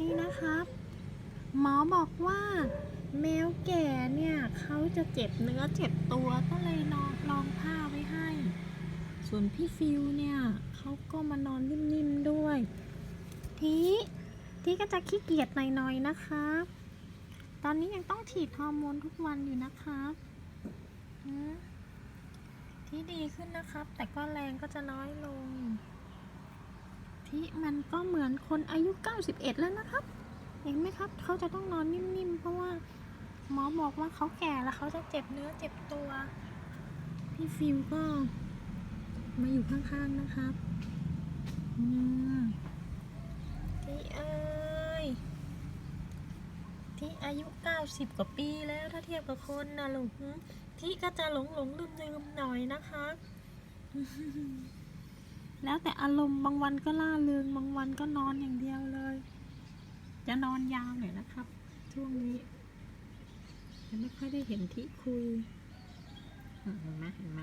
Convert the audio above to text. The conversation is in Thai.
นี่นะครับ หมอบอกว่าแมวแก่เนี่ยเขาจะเจ็บเนื้อเจ็บตัวก็เลยนอนรองผ้าไว้ให้ ส่วนพี่ฟิวเนี่ยเขาก็มานอนนิ่มๆด้วย ทีทีก็จะขี้เกียจหน่อยๆนะครับ ตอนนี้ยังต้องฉีดฮอร์โมนทุกวันอยู่นะครับที่ดีขึ้นนะครับ แต่ก็แรงก็จะน้อยลง ที่มันก็เหมือนคนอายุ 91 แล้วนะครับ เห็นไหมครับ เขาจะต้องนอนนิ่มๆ เพราะว่าหมอบอกว่าเขาแก่แล้วเขาจะเจ็บเนื้อเจ็บตัว พี่ฟิวก็มาอยู่ข้างๆนะครับอืมที่เอ้ยที่อายุ 90 กว่าปีแล้วถ้าเทียบกับคนนะลูกที่ก็จะหลงหลงลืมลืมๆหน่อยนะคะ แล้วแต่อารมณ์บางวันก็ล่าเริงบางวันก็นอนอย่างเดียวเลย จะนอนยาวหน่อยนะครับ ช่วงนี้ไม่ค่อยได้เห็นที่คุยเห็นไหมเห็นไหม